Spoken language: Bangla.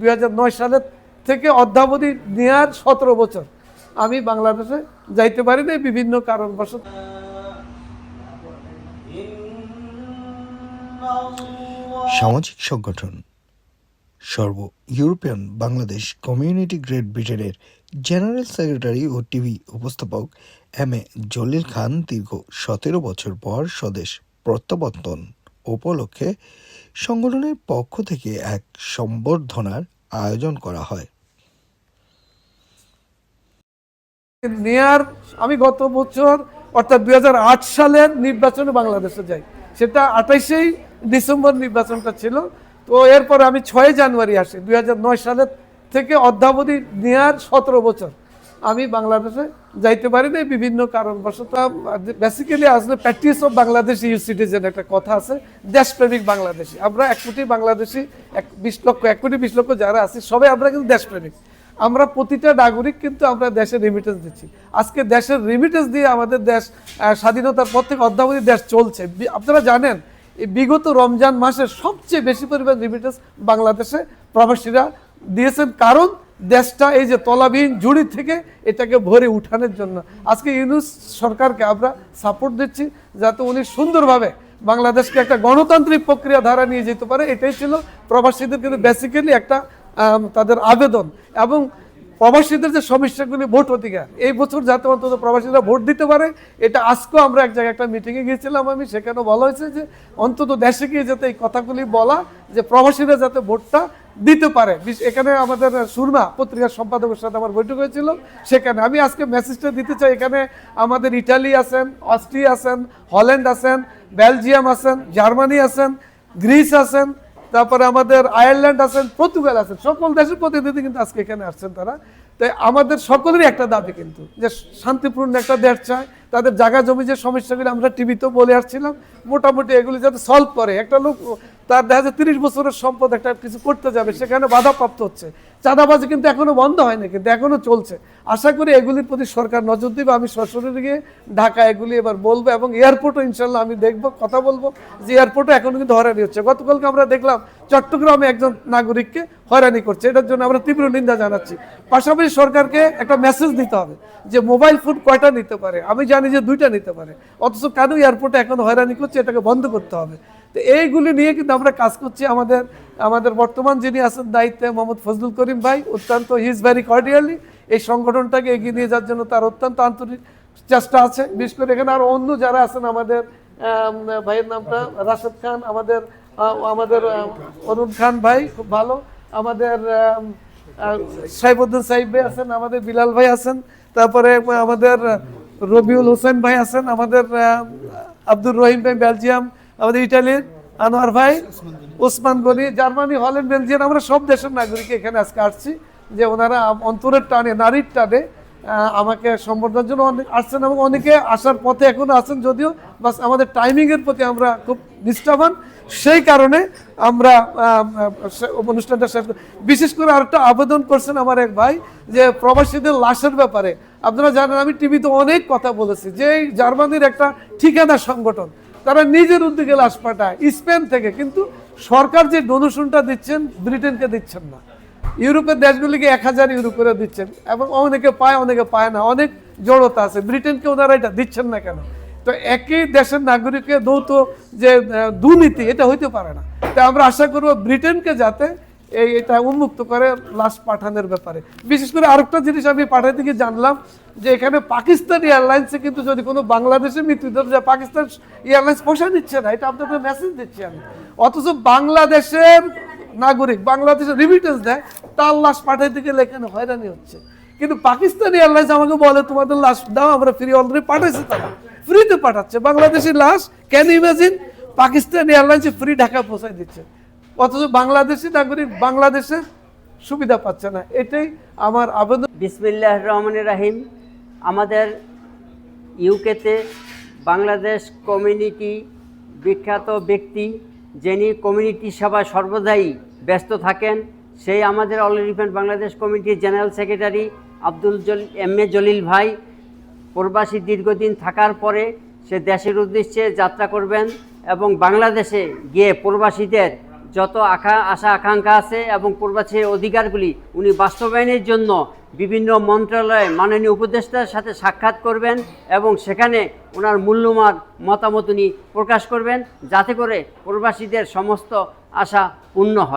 দুই সালের থেকে অদ্যাবধি নেয়ার সতেরো বছর। আমি বাংলাদেশে যাইতে পারি না বিভিন্ন কারণবশত। সামাজিক সংগঠন, সর্ব ইউরোপিয়ান বাংলাদেশ কমিউনিটি গ্রেট ব্রিটেনের জেনারেল সেক্রেটারি ও টিভি উপস্থাপক এম এ জলিল খান দীর্ঘ সতেরো বছর পর স্বদেশ প্রত্যাবর্তন উপলক্ষে সংগঠনের পক্ষ থেকে এক সম্বর্ধনার আয়োজন করা হয়। নেয়ার আমি গত বছর অর্থাৎ দুই হাজার আট সালের নির্বাচনে বাংলাদেশে যাই। সেটা আঠাইশেই ডিসেম্বর নির্বাচনটা ছিল। তো এরপর আমি ছয় জানুয়ারি আসি, দুই হাজার নয় সালের থেকে অদ্যাবধি নেয়ার সতেরো বছর। আমি বাংলাদেশে যাইতে পারি না বিভিন্ন কারণবশত বেসিক্যালি আসলে প্র্যাকটিস অফ বাংলাদেশ ইউ সিটিজেন একটা কথা আছে, দেশপ্রেমিক বাংলাদেশি। আমরা এক কোটি বাংলাদেশি, এক বিশ লক্ষ, এক কোটি বিশ লক্ষ যারা আছি, সবাই আমরা কিন্তু দেশপ্রেমিক। আমরা প্রতিটা নাগরিক কিন্তু আমরা দেশের রিমিটেন্স দিচ্ছি। আজকে দেশের রিমিটেন্স দিয়ে আমাদের দেশ স্বাধীনতার পর থেকে অদ্যাবধি দেশ চলছে। আপনারা জানেন বিগত রমজান মাসে সবচেয়ে বেশি পরিমাণ রিমিটেন্স বাংলাদেশে প্রবাসীরা দিয়েছেন। কারণ দেশটা এই যে তলাবিহীন জুড়ি থেকে এটাকে ভরে উঠানোর জন্য। আজকে ইউনুস সরকারকে আমরা সাপোর্ট দিচ্ছি যাতে উনি সুন্দরভাবে বাংলাদেশকে একটা গণতান্ত্রিক প্রক্রিয়া ধারা নিয়ে যেতে পারে। এটাই ছিল প্রবাসীদের কিন্তু বেসিক্যালি একটা তাদের আবেদন। এবং প্রবাসীদের যে সমস্যাগুলি, ভোট অধিকার। এই বছর যাতে অন্তত প্রবাসীরা ভোট দিতে পারে, এটা আজকেও আমরা এক জায়গায় একটা মিটিংয়ে গিয়েছিলাম আমি সেখানে বলা হয়েছে যে অন্তত দেশে গিয়ে যাতে এই কথাগুলি বলা, যে প্রবাসীরা যাতে ভোটটা দিতে পারে। এখানে আমাদের সুরমা পত্রিকার সম্পাদকের সাথে আমার বৈঠক হয়েছিল। সেখানে আমি আজকে মেসেজটা দিতে চাই। এখানে আমাদের ইটালি আছেন, অস্ট্রিয়া আছেন, হল্যান্ড আছেন, বেলজিয়াম আছেন, জার্মানি আছেন, গ্রিস আছেন, তারপরে আমাদের আয়ারল্যান্ড আছেন, পর্তুগাল আছেন। সকল দেশের প্রতিনিধি কিন্তু আজকে এখানে আসছেন তারা। তাই আমাদের সকলেরই একটা দাবি কিন্তু, যে শান্তিপূর্ণ একটা দেশ চায় তাদের জায়গা জমি যে সমস্যাগুলি আমরা টিভিতেও বলে আসছিলাম, মোটামুটি এগুলি যাতে সলভ করে। একটা লোক, তার দেখা যায় তিরিশ বছরের সম্পদ একটা কিছু করতে যাবে সেখানে বাধাপ্রাপ্ত হচ্ছে? চাঁদাবাজি কিন্তু এখনও বন্ধ হয়নি, কিন্তু এখনও চলছে। আশা করি এগুলির প্রতি সরকার নজর দিবে, আমি সরাসরি গিয়ে ঢাকা এগুলি এবার বলব এবং এয়ারপোর্টও ইনশাল্লাহ আমি দেখব, কথা বলব। যে এয়ারপোর্টে এখনও কিন্তু হয়রানি হচ্ছে। গতকালকে আমরা দেখলাম চট্টগ্রামে একজন নাগরিককে হয়রানি করছে। এটার জন্য আমরা তীব্র নিন্দা জানাচ্ছি। পাশাপাশি সরকারকে একটা মেসেজ দিতে হবে যে মোবাইল ফোন কয়টা নিতে পারে? আমি জানি যে দুইটা নিতে পারে। অথচ কেন এয়ারপোর্টে এখন হয়রানি করছে? এটাকে বন্ধ করতে হবে। তো এইগুলি নিয়ে কিন্তু আমরা কাজ করছি আমাদের আমাদের বর্তমান যিনি আছেন দায়িত্বে মোহাম্মদ ফজলুল করিম ভাই, অত্যন্ত হিজ ভ্যারি কর্ডিয়ালি এই সংগঠনটাকে এগিয়ে নিয়ে যাওয়ার জন্য তার অত্যন্ত আন্তরিক চেষ্টা আছে। বিশেষ করে এখানে আরও অন্য যারা আছেন, আমাদের ভাইয়ের নামটা রাশেদ খান, আমাদের আমাদের অরুণ খান ভাই, খুব ভালো। আমাদের সাইবুদ্দিন সাহিব ভাই আছেন, আমাদের বিলাল ভাই আছেন, তারপরে আমাদের রবিউল হোসেন ভাই আছেন, আমাদের আব্দুর রহিম ভাই, বেলজিয়াম আমাদের ইটালির আনোয়ার ভাই, Osman Gani, Germany, Holland, Belgium, আমরা সব দেশের নাগরিক এখানে আজকে আসছি যে ওনারা অন্তরের টানে, নারীর টানে আমাকে সম্বর্ধনার জন্য অনেক আসছেন এবং অনেকে আসার পথে এখনও আছেন যদিও, বাস আমাদের টাইমিংয়ের প্রতি আমরা খুব নিষ্ঠাবান। সেই কারণে আমরা অনুষ্ঠানটা শেষ বিশেষ করে আরেকটা আবেদন করছেন আমার এক ভাই যে প্রবাসীদের লাশের ব্যাপারে। আপনারা জানেন, আমি টিভিতে অনেক কথা বলেছি যে জার্মানির একটা ঠিকানা সংগঠন তারা নিজের উদ্যোগে লাশ পাঠায়, স্পেন থেকে। কিন্তু সরকার যে ডোনেশনটা দিচ্ছেন, ব্রিটেনকে দিচ্ছেন না। ইউরোপের দেশগুলিকে এক হাজার ইউরো করে দিচ্ছেন এবং অনেকে পায় অনেকে পায় না। অনেক জড়তা আছে। ব্রিটেনকে ওনারা এটা দিচ্ছেন না কেন? তো একই দেশের নাগরিককে দৌত যে দুর্নীতি, এটা হইতে পারে না। তাই আমরা আশা করব ব্রিটেনকে যাতে এই এটা উন্মুক্ত করে লাশ পাঠানোর ব্যাপারে। বিশেষ করে আরেকটা জিনিস আমি পাঠাতে গিয়ে জানলাম যে এখানে পাকিস্তান এয়ারলাইন্সে কিন্তু যদি কোনো বাংলাদেশের মৃত্যুদের যায় পাকিস্তান এয়ারলাইন্স পয়সা দিচ্ছে না, এটা আপনাদের মেসেজ দিচ্ছি আমি। অথচ বাংলাদেশের নাগরিক, বাংলাদেশের রিমিটেন্স দেয়, তার লাশ পাঠাইতে গেলে এখানে হয়রানি হচ্ছে। কিন্তু পাকিস্তান এয়ারলাইন্স আমাকে বলে, তোমাদের লাশ দাও, আমরা ফ্রি অলরেডি পাঠাইছি তারা। ফ্রিতে পাঠাচ্ছে। বাংলাদেশের লাশ ক্যান ইমাজিন পাকিস্তান এয়ারলাইন্সে ফ্রি ঢাকা পৌঁছায় দিচ্ছে। অথচ বাংলাদেশি নাগরিক বাংলাদেশের সুবিধা পাচ্ছে না। এটাই আমার আবেদন। বিসমিল্লাহ রহমান রাহিম। আমাদের ইউকেতে বাংলাদেশ কমিউনিটি বিখ্যাত ব্যক্তি, যিনি কমিউনিটি সেবায় সর্বদাই ব্যস্ত থাকেন, সেই আমাদের অল রিফেন্ড বাংলাদেশ কমিটির জেনারেল সেক্রেটারি আব্দুল জল, এম এ জলিল ভাই। প্রবাসী দীর্ঘদিন থাকার পরে সে দেশের উদ্দেশ্যে যাত্রা করবেন এবং বাংলাদেশে গিয়ে প্রবাসীদের যত আখা, আশা, আকাঙ্ক্ষা আছে এবং প্রবাসীর অধিকারগুলি উনি বাস্তবায়নের জন্য বিভিন্ন মন্ত্রণালয়ে মাননীয় উপদেষ্টার সাথে সাক্ষাৎ করবেন এবং সেখানে ওনার মূল্যমান মতামত উনি প্রকাশ করবেন যাতে করে প্রবাসীদের সমস্ত আশা পূর্ণ হয়।